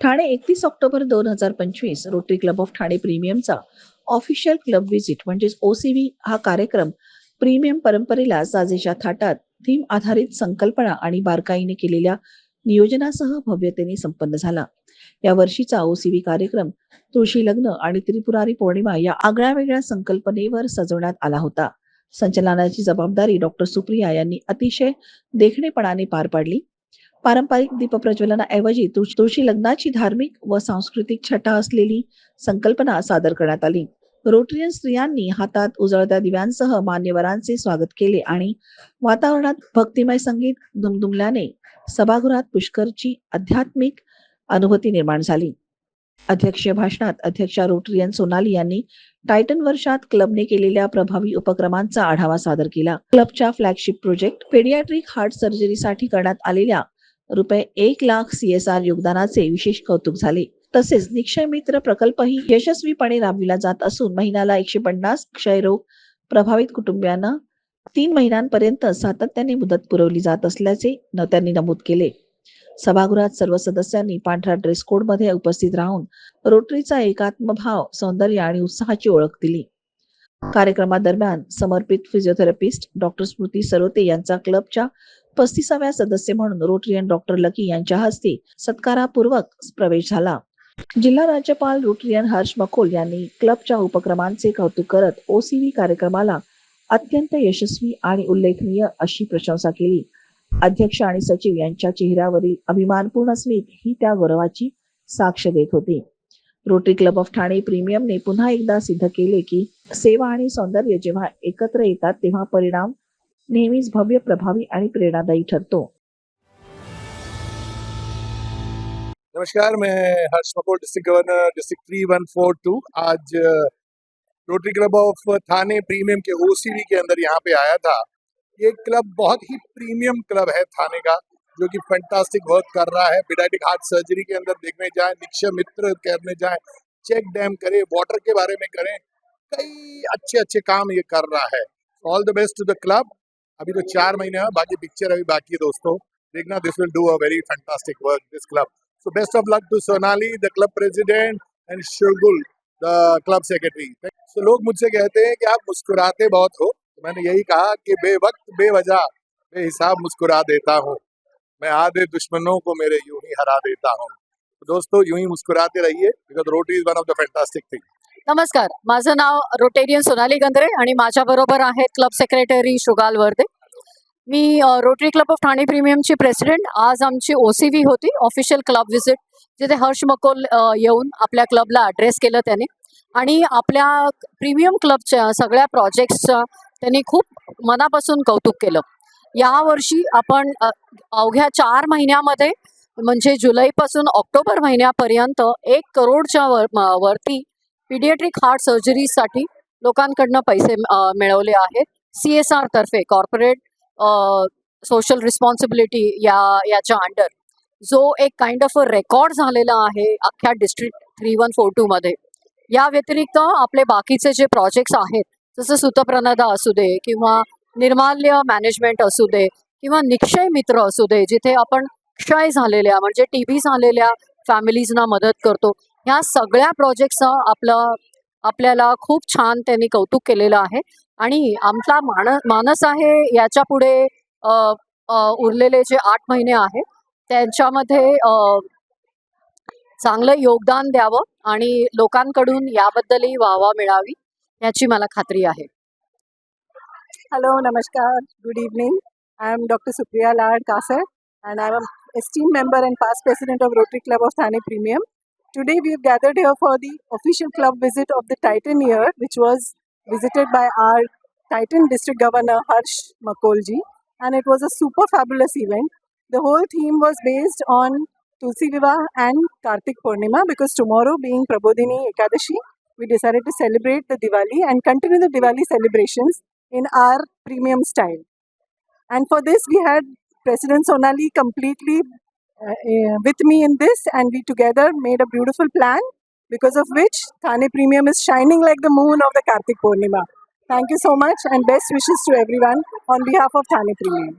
ठाणे एकतीस ऑक्टोबर दोन हजार पंचवीस रोटरी क्लब ऑफ ठाणे प्रीमियमचा ऑफिशियल क्लब व्हिजिट म्हणजेच ओसीव्ही हा कार्यक्रम प्रीमियम परंपरेला साजेच्या थाटात थीम आधारित संकल्पना आणि बारकाईने केलेल्या नियोजनासह भव्यतेने संपन्न झाला. या वर्षीचा ओसीव्ही कार्यक्रम तुळशी लग्न आणि त्रिपुरारी पौर्णिमा या आगळ्या वेगळ्या संकल्पनेवर सजवण्यात आला होता. संचलनाची जबाबदारी डॉक्टर सुप्रिया यांनी अतिशय देखणेपणाने पार पाडली. पारंपरिक दीपप्रज्वलनाऐवजी प्रज्वलनाऐवजी तुळशी लग्नाची धार्मिक व सांस्कृतिक छटा असलेली संकल्पना सादर करण्यात आली. रोटरियन स्त्रियांनी हातात उजळत्या दिव्यांसह मान्यवरांचे स्वागत केले आणि वातावरणात भक्तिमय संगीत दुमदुमल्याने सभागृहात पुष्करची आध्यात्मिक अनुभूती निर्माण झाली. अध्यक्षीय भाषणात अध्यक्षा रोटरियन सोनाली यांनी टायटन वर्षात क्लबने केलेल्या प्रभावी उपक्रमांचा आढावा सादर केला. क्लबच्या फ्लॅगशिप प्रोजेक्ट पेडियाट्रिक हार्ट सर्जरीसाठी करण्यात आलेल्या रुपये एक लाख सीएसआर योगदानाचे विशेष कौतुक झाले. तसेच निक्षय मित्र प्रकल्पही यशस्वीपणे राबविला जात असून महिन्याला एकशे पन्नास क्षयरोग प्रभावित कुटुंबियांना तीन महिन्यांपर्यंत सातत्याने मुदत पुरवली जात असल्याचे त्यांनी नमूद केले. सभागृहात सर्व सदस्यांनी पांढरा ड्रेस कोडमध्ये उपस्थित राहून रोटरीचा एकात्म भाव सौंदर्य आणि उत्साहाची ओळख दिली. कार्यक्रमादरम्यान समर्पित फिजिओथेरपिस्ट डॉक्टर स्मृती सरोते यांचा क्लबच्या पस्तीसाव्या सदस्य म्हणून रोटरियन डॉक्टर लकी यांच्या हस्ते सत्कारापूर्वक प्रवेश झाला. जिल्हा राज्यपाल रोटरियन हर्ष मखोल यांनी क्लबच्या उपक्रमांचे कौतुक करत ओसीव्ही कार्यक्रमाला अत्यंत यशस्वी आणि उल्लेखनीय अशी प्रशंसा केली. अध्यक्ष आणि सचिव यांच्या चेहऱ्यावरील अभिमानपूर्ण स्मित ही त्या गौरवाची साक्ष देत होती. रोटरी क्लब ऑफ ठाणे प्रीमियमने पुन्हा एकदा सिद्ध केले की सेवा आणि सौंदर्य जेव्हा एकत्र येतात तेव्हा परिणाम नेहमीच भव्य, प्रभावी आणि प्रेरणादायी ठरतो. नमस्कार, मैं Harsh Makol district governor district three one four two आज Rotary club of Thane premium K OCV के अंदर यहाँ पे आया था। ये क्लब बहुत ही प्रीमियम क्लब है थाने का, जो कि फैंटास्टिक वर्क कर रहा है। पिडाटिक हार्ट सर्जरी के अंदर देखने जाए, निक्षय मित्र करने जाए चेक डैम करे वाटर के बारे में करें। कई अच्छे अच्छे काम ये कर रहा है। All the best to the club अभी तो चार महीने हैं बाकी पिक्चर अभी बाकी है दोस्तों। देखना this will do a very fantastic work this club So best of luck to Sonali, the club president, and Shugul, the club secretary. So लोग मुझसे कहते हैं कि आप मुस्कुराते बहुत हो। तो मैंने यही कहा कि बेवक्त बेवजह बेहिसाब मुस्कुरा देता हूँ। मैं आधे दुश्मनों को मेरे यूँ ही हरा देता हूँ। तो दोस्तों यूँ ही मुस्कुराते रहिए because roti is one of the fantastic thing नमस्कार. माझं नाव रोटेरियन सोनाली गंधरे आणि माझ्याबरोबर आहेत क्लब सेक्रेटरी शुगाल वर्दे मी रोटरी क्लब ऑफ ठाणे प्रीमियमची प्रेसिडेंट आज आमची ओ सी व्ही होती ऑफिशियल क्लब व्हिजिट जिथे हर्ष मकोल येऊन आपल्या क्लबला ॲड्रेस केलं त्याने. आणि आपल्या प्रीमियम क्लबच्या सगळ्या प्रोजेक्ट्सचं त्यांनी खूप मनापासून कौतुक केलं. यावर्षी आपण अवघ्या चार महिन्यामध्ये म्हणजे जुलैपासून ऑक्टोबर महिन्यापर्यंत एक करोडच्या वर वरती पिडियाट्रिक हार्ट सर्जरीसाठी लोकांकडनं पैसे मिळवले आहेत. सी एस आर तर्फे कॉर्पोरेट सोशल रिस्पॉन्सिबिलिटी या याच्या अंडर जो एक काइंड ऑफ अ रेकॉर्ड झालेला आहे अख्ख्या डिस्ट्रिक्ट थ्री वन फोर टूमध्ये या व्यतिरिक्त आपले बाकीचे जे प्रोजेक्ट्स आहेत जसं सुतप्रनदा असू दे किंवा निर्माल्य मॅनेजमेंट असू दे किंवा निक्षय मित्र असू दे जिथे आपण क्षय झालेल्या म्हणजे टी बी झालेल्या फॅमिलीजना मदत करतो ह्या सगळ्या प्रोजेक्टचं आपलं आपल्याला खूप छान त्यांनी कौतुक केलेलं आहे. आणि आमचा मान मानस आहे याच्यापुढे उरलेले जे आठ महिने आहेत त्यांच्यामध्ये चांगलं योगदान द्यावं आणि लोकांकडून याबद्दलही वाहवा मिळावी याची मला खात्री आहे. हॅलो नमस्कार. Good evening I am doctor Supriya Lad Kasar and I am esteem member and past president of Rotary club of Thane premium Today we have gathered here for the official club visit of the Titan year, which was visited by our Titan District Governor Harsh Makolji and it was a super fabulous event. The whole theme was based on Tulsi Vivah and Kartik Purnima because tomorrow being Prabodhini Ekadashi, we decided to celebrate the Diwali and continue the Diwali celebrations in our premium style. And for this, we had President Sonali completely Uh, uh, with me in this, and we together made a beautiful plan because of which Thane Premium is shining like the moon of the Kartik Purnima. Thank you so much, and best wishes to everyone on behalf of Thane Premium.